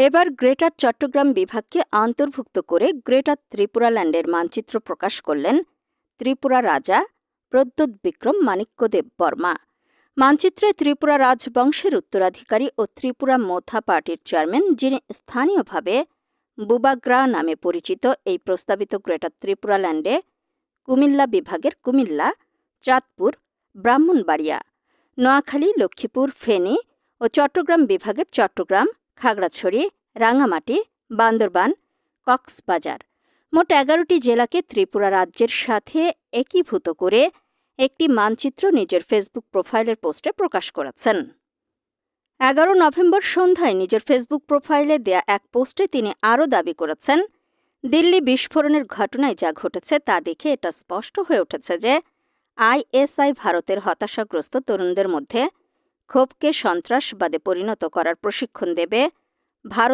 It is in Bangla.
এবার গ্রেটার চট্টগ্রাম বিভাগকে অন্তর্ভুক্ত করে গ্রেটার ত্রিপুরাল্যান্ডের মানচিত্র প্রকাশ করলেন ত্রিপুরা রাজা প্রদ্যোৎ বিক্রম মাণিক্যদেব বর্মা। মানচিত্রে ত্রিপুরা রাজবংশের উত্তরাধিকারী ও ত্রিপুরা মোথা পার্টির চেয়ারম্যান, যিনি স্থানীয়ভাবে বুবাগ্রা নামে পরিচিত এই প্রস্তাবিত গ্রেটার ত্রিপুরাল্যান্ডে কুমিল্লা বিভাগের কুমিল্লা, চাঁদপুর, ব্রাহ্মণবাড়িয়া, নোয়াখালী, লক্ষ্মীপুর, ফেনী ও চট্টগ্রাম বিভাগের চট্টগ্রাম খাগড়াছড়ি, রাঙামাটি, বান্দরবান, কক্সবাজার। মোট এগারোটি জেলাকে ত্রিপুরা রাজ্যের সাথে একীভূত করে একটি মানচিত্র নিজের ফেসবুক প্রোফাইলের পোস্টে প্রকাশ করেছেন। এগারো নভেম্বর সন্ধ্যায় নিজের ফেসবুক প্রোফাইলে দেয়া এক পোস্টে তিনি আরও দাবি করেছেন, দিল্লি বিস্ফোরণের ঘটনায় যা ঘটেছে তা দেখে এটা স্পষ্ট হয়ে উঠেছে যে আইএসআই ভারতের হতাশাগ্রস্ত তরুণদের মধ্যে ক্ষোভকে সন্ত্রাসবাদে পরিণত করার প্রশিক্ষণ দেবে ভারত